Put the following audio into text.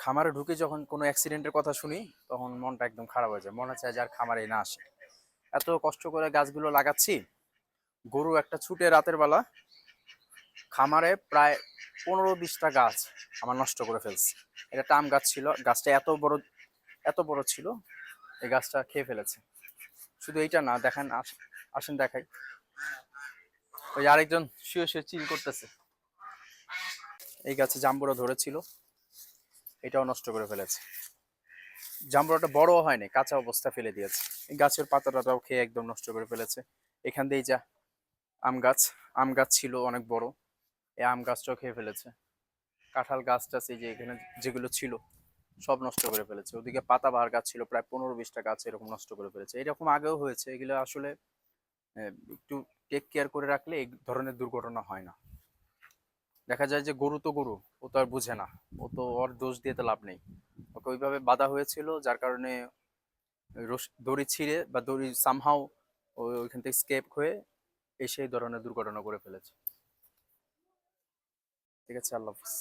খামারে ঢুকে যখন কোনো অ্যাক্সিডেন্টের কথা শুনি, তখন মনটা একদম খারাপ হয়ে যায়। মনে চায় যে আর খামারে না আসে। এত কষ্ট করে গাছগুলো লাগাচ্ছি, গরু একটা ছুটে রাতের বেলা খামারে প্রায় পনেরো বিশটা গাছ আমার নষ্ট করে ফেলছে। এটা টাম গাছ ছিল, গাছটা এত বড় এত বড় ছিল, এই গাছটা খেয়ে ফেলেছে। শুধু এইটা না, দেখেন, আস- আসেন দেখাই। ওই আরেকজন শুয়ে শুয়ে চিল করতেছে। এই গাছে জাম্বুরা ধরেছিল। এটাও নষ্ট করে ফেলেছে। জাম্বুরাটা বড় হয়নি, কাঁচা অবস্থা ফেলে দিয়েছে। এই গাছের পাতাটাও খেয়ে একদম নষ্ট করে ফেলেছে। এখান দিয়েই যা, আম গাছ আম গাছ ছিল অনেক বড়, এই আম গাছটাও খেয়ে ফেলেছে। কাঁঠাল গাছ টাছ এই যে এখানে যেগুলো ছিল, সব নষ্ট করে ফেলেছে। ওদিকে পাতাবাহার গাছ ছিল, প্রায় পনেরো বিশটা গাছ এরকম নষ্ট করে ফেলেছে। এরকম আগেও হয়েছে, এগুলো আসলে একটু টেক কেয়ার করে রাখলে এই ধরনের দুর্ঘটনা হয় না। দেখা যায় যে গরু তো গরু, ও তো আর বুঝে না। ও তো ওর দোষ দিয়ে তো লাভ নেই। ওকে ওইভাবে বাধা হয়েছিল, যার কারণে দড়ি ছিঁড়ে বা দড়ি সামহাও ওইখান থেকে স্কেপ হয়ে এসে এই ধরনের দুর্ঘটনা করে ফেলেছে। ঠিক আছে, আল্লাহ হাফিজ।